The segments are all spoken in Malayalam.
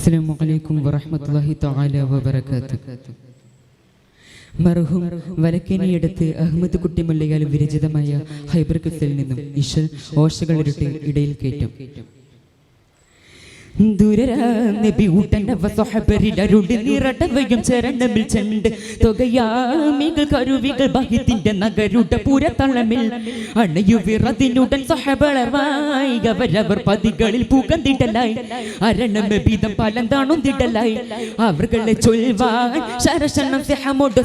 അസ്സലാമു അലൈക്കും വറഹ്മത്തുള്ളാഹി തആല വബറകാത്തു. മർഹൂം വലക്കേനിയടുത്ത് അഹമ്മദ് കുട്ടി മുല്ലയാൽ വിരചിതമായ ഹൈബർ നിന്നും ഇഷൽ ഓശകളിരുട്ട് ഇടയിൽ കയറ്റം ദുരരാനബി ബഹിത്തിന്റെ നഗരുട പുരത്തളമിൽ. അണയുവിറതിനുടൻ സ്വഹബളർവായി അവരവർ പതികളിൽ പുകന്തിടലായി. അരണമബീതം പലന്താണുന്തിടലായി അവർകളെ ചൊൽവാൻ ശരശണം സിഹമോട്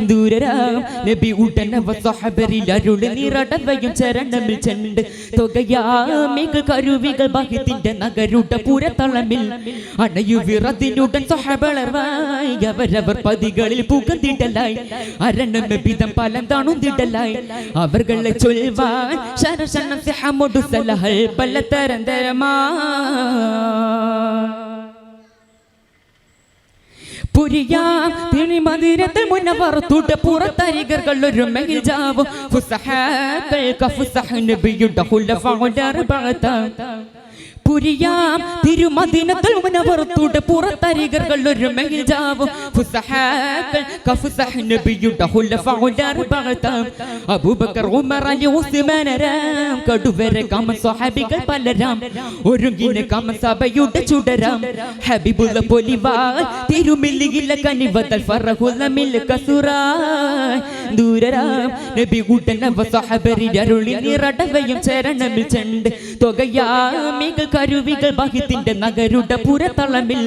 ദൂരരാം നബി ഉടനവ ചരണമിൽ കരുവികൾ ബഹിത്തിന്റെ നഗരുട പുരത്തളമിൽ അണയുവിറതിനുടൻ സഹബളർവായി അവരവർ പതികളിൽ പുകന്തിടലായി. വിധം പലം താണുന്തിടലായി. അവർകളെ ചൊൽവാൻ ശരശണം സിഹമോട് സലഹൽ പുരിയാം തിരുമദിനത്തിൽ മുനവറുത്തൂട്ട് പുറത്തരികകൾ ഒരു മെഹിജാവും ഫുസഹാക്കൾ കഫുസഹ നബിയുടെ ഹുലഫഉൽ അർബഅത അബൂബക്കർ ഉമർ അലി ഉസ്മാൻ രാം. കടുവരെ കമ സ്വഹാബികൾ പലരാം. ഒരുങ്ങിന കമ സഭയുടെ ചുടരാം. ഹബീബുള്ള പൊലിവാൽ തിരുമില്ലിയിലെ കനിവതൽ ഫറഹുല്ല മിൽ കസുറായ് ദൂരരാം. നബി കൂട്ടനവ സഹബരിൽ അരുളി നിറടവയും ചരണമിൽ ചെണ്ട്. തുകയാമിക കരുവികൾ ബഹിത്തിന്റെ നഗരുടെ പുരത്തളമിൽ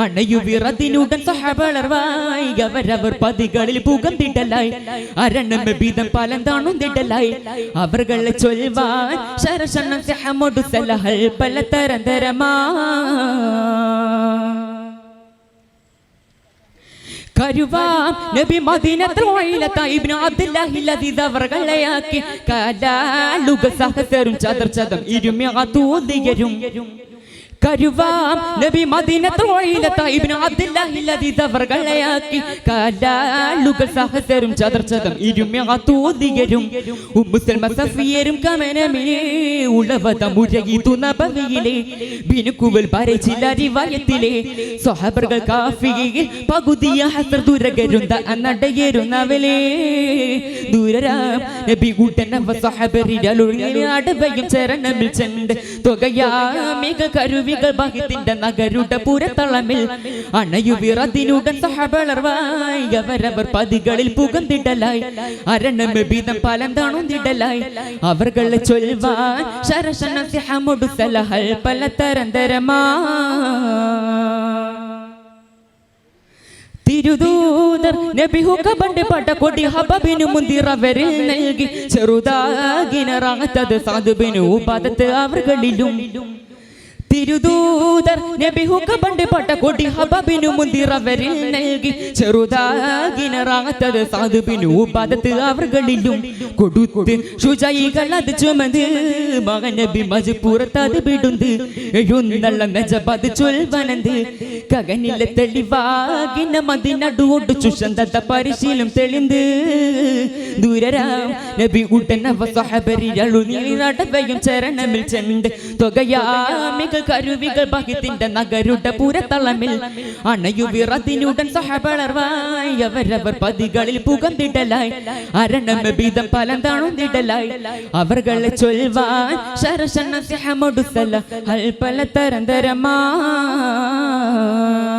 അണയുവിറതിനുടൻ സഹബളർവായി അവരവർ പതികളിൽ പുകന്തിടലായി. അരണം ബീതം പലന്താണുന്തിടലായി അവർകളെ ചൊൽവാൻ ശരശണം സഹമൊടു സലഹൽ പല തരന്തരമാ കരുവാം നബി മദീനത്തിൽ കലാലുക സഹസരും ചതർ ചതം ഇരുമ്യ തൂതിയരും കരുവാം. നബി അവർകളെയാക്കി കലാലുക സഹസരും ചതർ ചതം ഇരുമ്യ തൂതിയരും ഉമ്മു സൽമ സഫിയരും കമനമേ ഉളവത മുരകിതു നബവിയിലെ. ബിനുക്കുവൽ പരച്ചില്ല റിവായത്തിലെ സ്വഹബർകൾ കാഫിയിൽ പകുതിയ ഹസർ ദുരകരുന്ത അന്നടയരുന്നവലേ ദൂരരാം. നബി കൂട്ടനവ സ്വഹബരിലൊഴിഞ്ഞ അടവയും ചരണമിൽ ചെണ്ട്. തുകയാമിക കരുവികൾ ബഹിത്തിന്റെ നഗരുടെ പുരത്തളമിൽ അണയുവിറതിനുടൻ സഹബളർവായി അവരവർ പതികളിൽ പുകന്തിടലായി. അരണമബീതം പലന്താണുന്തിടലായി അവർകളെ ചൊൽവാൻ ശരശന സിഹമൊടു സലഹൽ പല തരന്തരമാ തിരുദൂതർ നബിഹുക പണ്ട് പട്ട കൊടി ഹബബിനു മുന്തിറവരിൽ നൽകി. ചെറുതാകിനറാത്തത് സാധുബിനു പദത്ത് അവർകളിലും. തിരുദൂതർ നബിഹുക പണ്ട് പട്ട കൊടി ഹബബിനു മുന്തിറവരിൽ നൽകി. ചെറുതാകിനറാത്തത് സാധുബിനു പദത്ത് അവർകളിലും കൊടുത്ത്. ശുചൈകൾ അത് ചുമത് മകൻ നബി മജുപുറത്ത് അത് വിടുந்து എഴുന്നള്ള മെജബത് ചൊൽവനന്ത്. കകനില തെളിവാകിന മതിനടുവോട്ട് ചുഷന്തത പരിശീലം തെളിന്ത്. ദൂരരാം നബി ഉടനവ സഹബരിയളു നീറടവയും ചരണമിൽ ചെണ്ട്. തുകയാമികൾ കരുവികൾ ഭഗത്തിന്റെ നഗരുടെ പുരത്തളമിൽ. അണയുവിറതിനുടൻ സഹബളർവായി അവരവർ പതികളിൽ പുകന്തിടലായി. അരണമബീതം പലന്താണുന്തിടലായി അവർകളെ ചൊൽവാൻ ശരശന സിഹമൊടു അൽപല തരം പല Uh,